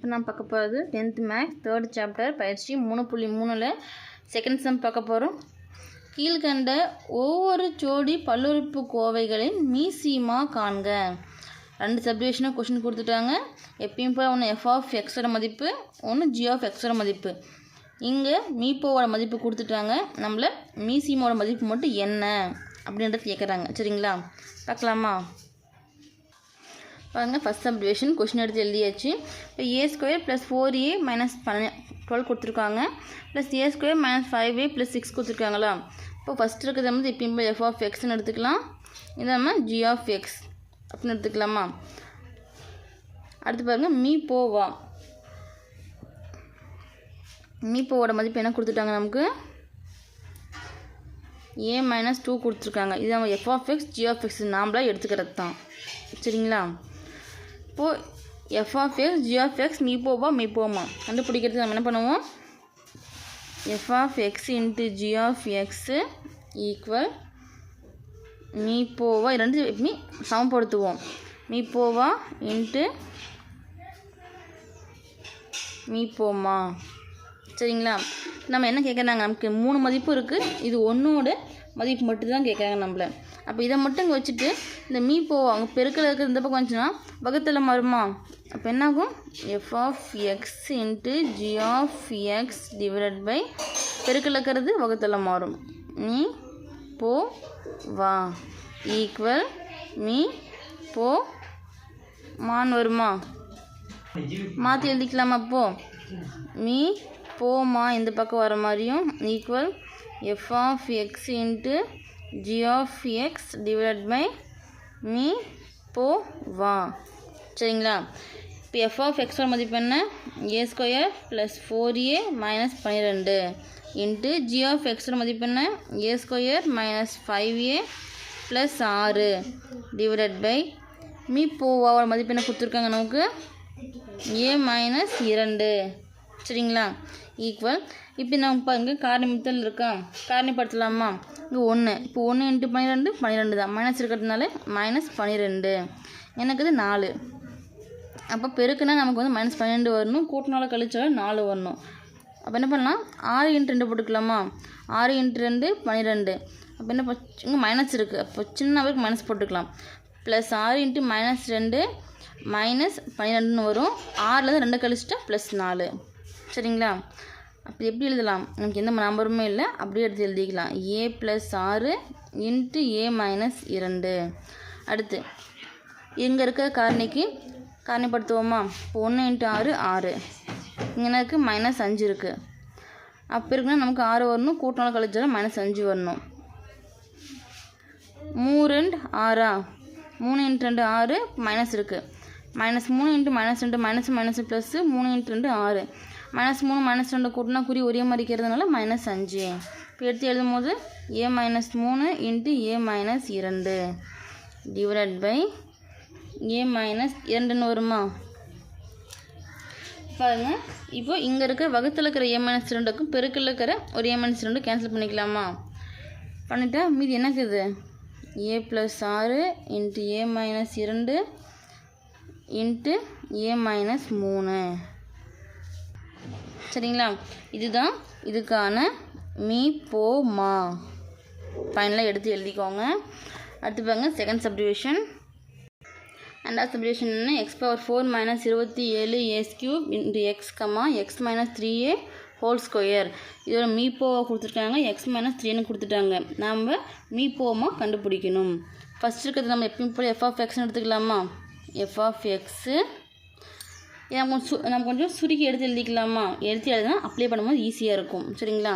இப்போ நான் பார்க்க போகிறது டென்த் மேக்ஸ் தேர்ட் சாப்டர் பயிற்சி மூணு புள்ளி மூணில் செகண்ட் செம் பார்க்க போகிறோம் கீழ்கண்ட ஒவ்வொரு ஜோடி பல்லுறுப்புக்கோவைகளின் மீசிமா காண்க. ரெண்டு சப்டிவிஷனாக கொஷின் கொடுத்துட்டாங்க. எப்பயும் போல் ஒன்று எஃப் ஆஃப் எக்ஸோட மதிப்பு ஒன்று ஜி ஆஃப் எக்ஸோட மதிப்பு. இங்கே மீப்போவோட மதிப்பு கொடுத்துட்டாங்க. நம்மள மீசிமாவோட மதிப்பு மட்டும் என்ன அப்படின்றது கேட்குறாங்க சரிங்களா? பார்க்கலாமா? பாருங்க ஃபஸ்ட் சப்டிவிஷன் கொஷின் எடுத்து எழுதியாச்சு. இப்போ A square plus four A minus பன்ன டுவெல் கொடுத்துருக்காங்க. Plus A square minus five A plus six கொடுத்துருக்காங்களா? இப்போ ஃபஸ்ட் இருக்கிறது வந்து இப்போ எஃப் ஆஃப் எக்ஸ்னு எடுத்துக்கலாம். இது நம்ம ஜி ஆஃப் எக்ஸ் அப்படின்னு எடுத்துக்கலாமா? அடுத்து பாருங்கள் மீ போவா மீ போவோட மதிப்பு என்ன கொடுத்துட்டாங்க நமக்கு? ஏ மைனஸ் டூ கொடுத்துருக்காங்க. இது நம்ம f of x g of x எடுத்துக்கிறது தான் சரிங்களா? இப்போது எஃப் ஆஃப் எக்ஸ் ஜி மீ போவா மீ போமா கண்டுபிடிக்கிறதுக்கு நம்ம என்ன பண்ணுவோம்? எஃப் இன்ட்டு ஜி ஈக்குவல் மீ போவா ரெண்டு மீ சமப்படுத்துவோம். மீ போவா இன்ட்டு மீ போமா சரிங்களா? நம்ம என்ன கேட்குறாங்க நமக்கு மூணு மதிப்பு இருக்குது இது ஒன்றோட மதிப்பு மட்டும்தான் கேட்குறாங்க நம்மளை. அப்போ இதை மட்டும் இங்கே வச்சுட்டு இந்த மீ போவா அங்கே பெருக்கில் இருக்கிற இந்த பக்கம் வந்துச்சுன்னா வகுத்தில் மாறுமா? அப்போ என்னாகும்? F of x into g of x divided by பெருக்கில் இருக்கிறது வகுத்தில் மாறும். மீ போ வா. ஈக்குவல் மீ போ மான் வருமா? மாற்றி எழுதிக்கலாமா அப்போ? மீ போமா இந்த பக்கம் வர மாதிரியும் equal f of x into g of x divided by மீ போ வா சரிங்களா? இப்போ எஃப் ஆஃப் எக்ஸோட மதிப்பு என்ன? A square plus four A minus பன்னிரெண்டு இன்ட்டு ஜி ஆஃப் எக்ஸோட மதிப்பு என்ன? A square minus five A plus ஆறு டிவைடட் பை மீ போவாவோட மதிப்பு என்ன கொடுத்துருக்காங்க நமக்கு? ஏ மைனஸ் இரண்டு. சரிங்களா? ஈக்குவல் இப்போ நம்ம பாருங்க காரணிமத்தல் இருக்கா? காரணிப்படுத்தலாமா? இங்கே ஒன்று இப்போ ஒன்று இன்ட்டு பன்னிரெண்டு பன்னிரெண்டு தான். மைனஸ் இருக்கிறதுனால மைனஸ் பன்னிரெண்டு எனக்கு இது நாலு. அப்போ பெருக்குனா நமக்கு வந்து மைனஸ் பன்னெண்டு வரணும். கூட்டினால கழிச்சாலும் நாலு வரணும். அப்போ என்ன பண்ணலாம்? ஆறு இன்ட்டு ரெண்டு போட்டுக்கலாமா? ஆறு இன்ட்டு ரெண்டு பன்னிரெண்டு அப்போ என்ன இங்கே மைனஸ் இருக்குது அப்போ சின்ன வரைக்கும் மைனஸ் போட்டுக்கலாம். ப்ளஸ் ஆறு இன்ட்டு மைனஸ் ரெண்டு மைனஸ் பன்னிரெண்டுன்னு வரும். ஆறில் தான் ரெண்டு கழிச்சிட்டா ப்ளஸ் நாலு. சரிங்களா? அப்படி எப்படி எழுதலாம்? நமக்கு எந்த நம்பருமே இல்லை. அப்படியே எடுத்து எழுதிக்கலாம். ஏ ப்ளஸ் ஆறு இன்ட்டு ஏ மைனஸ் இரண்டு. அடுத்து இங்கே இருக்கிற காரணிக்கு காரணிப்படுத்துவோமா? இப்போ ஒன்று இன்ட்டு ஆறு ஆறு இங்கே இருக்குது மைனஸ் அஞ்சு இருக்குது அப்போ இருக்குன்னா நமக்கு ஆறு வரணும். கூட்டினாலும் கழிச்சாலும் மைனஸ் அஞ்சு வரணும். மூணு ரெண்டு ஆறா மூணு இன்ட்டு ரெண்டு ஆறு மைனஸ் இருக்குது மைனஸ் மூணு இன்ட்டு மைனஸ் ரெண்டு மைனஸ் மைனஸ் ப்ளஸ்ஸு மூணு இன்ட்டு ரெண்டு ஆறு மைனஸ் மூணு மைனஸ் ரெண்டு கூட்டினா குறி ஒரே மாதிரி இருக்கிறதுனால மைனஸ் அஞ்சு. இப்போ எடுத்து எழுதும் போது ஏ மைனஸ் மூணு இன்ட்டு ஏ மைனஸ் இரண்டு. டிவைட் பை ஏ மைனஸ் இரண்டுன்னு வருமா? பாருங்க. இப்போ இங்கே இருக்கிற வகுத்தில் இருக்கிற ஏ மைனஸ் ரெண்டுக்கும் பெருக்கில் இருக்கிற ஒரு ஏ மைனஸ் ரெண்டு கேன்சல் பண்ணிக்கலாமா? பண்ணிட்டா மீதி என்னக்குது ஏ ப்ளஸ் ஆறு இன்ட்டு ஏ மைனஸ் இரண்டு இன்ட்டு ஏ மைனஸ் மூணு. சரிங்களா? இதுதான் இதுக்கான மீ போ மா. ஃபைனலாக எடுத்து எழுதிக்கோங்க. அடுத்து பாருங்க செகண்ட் சப்டிவிஷன் ரெண்டாவது சப்டிவிஷன் என்ன எக்ஸ் பவர் ஃபோர் மைனஸ் இருபத்தி ஏழு A's cube into x comma x minus three A whole square இதோட மீப்போவை கொடுத்துருக்காங்க எக்ஸ் மைனஸ் த்ரீன்னு கொடுத்துட்டாங்க. நாம் மீ கண்டுபிடிக்கணும். ஃபஸ்ட் இருக்கிறது நம்ம எப்பயும் போல் எஃப் ஆஃப் எக்ஸ்னு எடுத்துக்கலாமா? எஃப் ஆஃப் எக்ஸு நம்ம சு நம்ம கொஞ்சம் சுருக்கி எடுத்து எழுதிக்கலாமா? எடுத்து எழுதுனா அப்ளை பண்ணும்போது ஈஸியாக இருக்கும். சரிங்களா?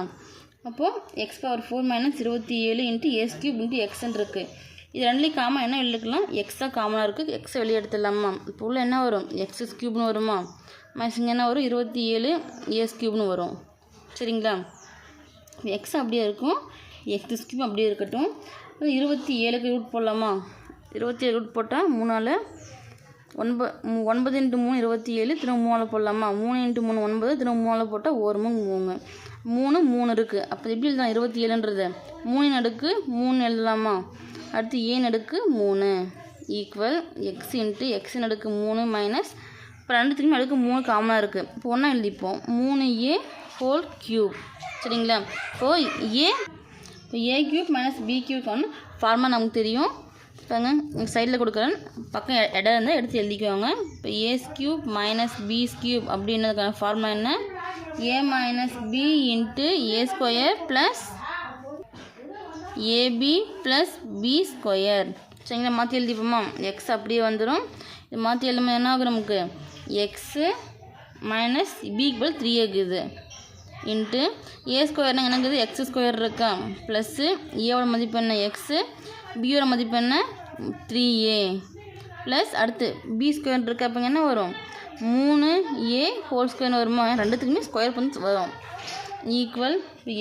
அப்போது எக்ஸ் பவர் ஃபோர் மைனஸ் இருபத்தி ஏழு இன்ட்டு எஸ் கியூப் இன்ட்டு எக்ஸ்ன்னு இருக்குது இது ரெண்டுலேயும் காமன் என்ன எழுதிக்கலாம் எக்ஸாக காமனாக இருக்குது எக்ஸை வெளியே எடுத்துடலாமா? இப்போ உள்ள என்ன வரும்? எக்ஸ் க்யூப்னு வருமா? மைனஸ் இங்கே என்ன வரும்? இருபத்தி ஏழு எஸ் க்யூப்னு வரும். சரிங்களா? எக்ஸ் அப்படியே இருக்கும். எக்ஸ் க்யூப் அப்படியே இருக்கட்டும். இருபத்தி ஏழுக்கு ரூட் போடலாமா? இருபத்தி ஏழு ரூட் போட்டால் மூணால் ஒன்பது ஒன்பது இன்ட்டு மூணு இருபத்தி ஏழு திரும்ப மூணால் போடலாமா மூணு இன்ட்டு மூணு ஒன்பது திரும்ப மூணால் போட்டால் ஒரு மூணு மூணு. மூணு மூணு இருக்குது அப்போ எப்படி எழுதலாம்? இருபத்தி ஏழுன்றது. மூணு நடுக்கு மூணு எழுதலாமா? அடுத்து ஏ நடுக்கு மூணு. ஈக்குவல் எக்ஸ் இன்ட்டு எக்ஸ் நடுக்கு மூணு மைனஸ் இப்போ ரெண்டு திரும்பி அடுக்கு மூணு காமனாக இருக்குது இப்போ ஒன்றா எழுதிப்போம். மூணு ஏ ஹோல் க்யூப் சரிங்களா? இப்போ ஏ இப்போ A cube minus B cube வந்து ஃபார்மா நமக்கு தெரியும். பாருங்க சைடில் கொடுக்குறேன். பக்கம் இடம் இருந்தால் எடுத்து எழுதிக்குவாங்க இப்போ A's cube minus B's cube அப்படின்றதுக்கான ஃபார்முலா என்ன? A minus B into A square plus AB plus B square சரிங்களா? மாற்றி எழுதிப்போமா? எக்ஸ் அப்படியே வந்துடும் இது மாற்றி எழுதும்போது என்ன ஆகும் நமக்கு? X minus B equal three இருக்குது இன்ட்டு ஏ ஸ்கொயர்னா என்னங்குது? எக்ஸ் ஸ்கொயர் இருக்கா? ப்ளஸ்ஸு ஏவோட மதிப்பு என்ன? எக்ஸு பியோட மதிப்பு என்ன? த்ரீ ஏ ப்ளஸ் அடுத்து பி ஸ்கொயர் இருக்க அப்போ என்ன வரும்? மூணு ஏ ஹோல் ஸ்கொயர்னு வருமா? ரெண்டுத்துக்குமே ஸ்கொயர் பண்ணி வரும். ஈக்குவல்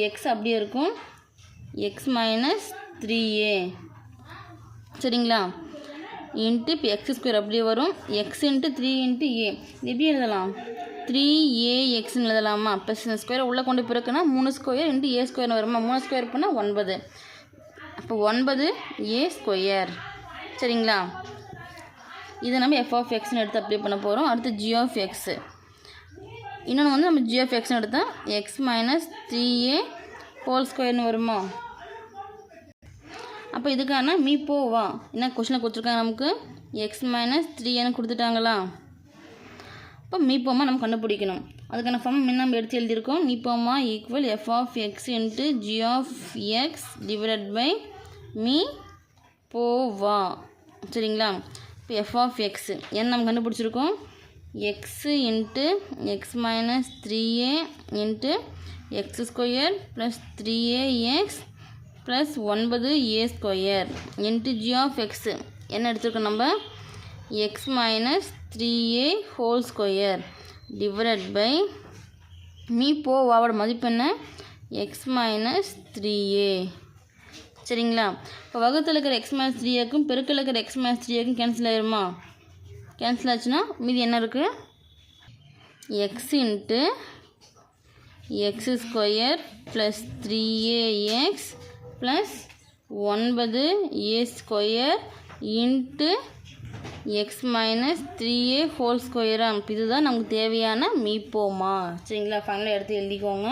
எக்ஸ் அப்படியே இருக்கும். எக்ஸ் மைனஸ் த்ரீ ஏ சரிங்களா? இன்ட்டு இப்போ எக்ஸ் ஸ்கொயர் அப்படியே வரும். X into three into A எப்படி எழுதலாம்? த்ரீ ஏ எக்ஸ்னு எழுதலாமா? ப்ளஸ் ஸ்கொயர் உள்ளே கொண்டு பிறக்குன்னா மூணு ஸ்கொயர் இன்ட்டு ஏ ஸ்கொயர்னு வருமா? மூணு ஸ்கொயர் பண்ணால் ஒன்பது. அப்போ ஒன்பது ஏ ஸ்கொயர் சரிங்களா? இதை நம்ம எஃப் ஆஃப் எக்ஸ்னு எடுத்து அப்ளை பண்ண போகிறோம் அடுத்து ஜி ஆஃப் எக்ஸு இன்னொன்று வந்து நம்ம ஜி ஆஃப் எக்ஸ்னு எடுத்தால் x minus three A whole ஸ்கொயர்னு வருமா? அப்போ இதுக்கான மீ போவா என்ன கொஷினில் கொடுத்துருக்காங்க நமக்கு? எக்ஸ் மைனஸ் த்ரீன்னு கொடுத்துட்டாங்களா? இப்போ மீப்போமா நம்ம கண்டுபிடிக்கணும். அதுக்கான ஃபார்ம் முன்ன நம்ம எடுத்து எழுதியிருக்கோம்? மீப்போமா equal f of x into g of x divided by me போவா சரிங்களா? இப்போ எஃப் ஆஃப் எக்ஸ் என்ன நம்ம கண்டுபிடிச்சிருக்கோம். X into x minus three A into x square plus three A x plus ஒன்பது A square into g of x என்ன எடுத்துருக்கோம் நம்ம? X minus three A whole square divide by me போவாவோட மதிப்பு என்ன? எக்ஸ் மைனஸ் த்ரீ ஏ சரிங்களா? இப்போ வகுத்தில் இருக்கிற எக்ஸ் மைனஸ் த்ரீ ஏக்கும் பெருக்கில் இருக்கிற எக்ஸ் மைனஸ் த்ரீ ஏக்கும் கேன்சல் ஆயிருமா? கேன்சல் ஆச்சுன்னா மீதி என்ன இருக்குது x into x square plus three A x plus ஒன்பது A square into x minus three A whole ஸ்கொயராக இதுதான் நமக்கு தேவையான மீப்போமா சரிங்களா? ஃபைனலாக எடுத்து எழுதிக்கோங்க.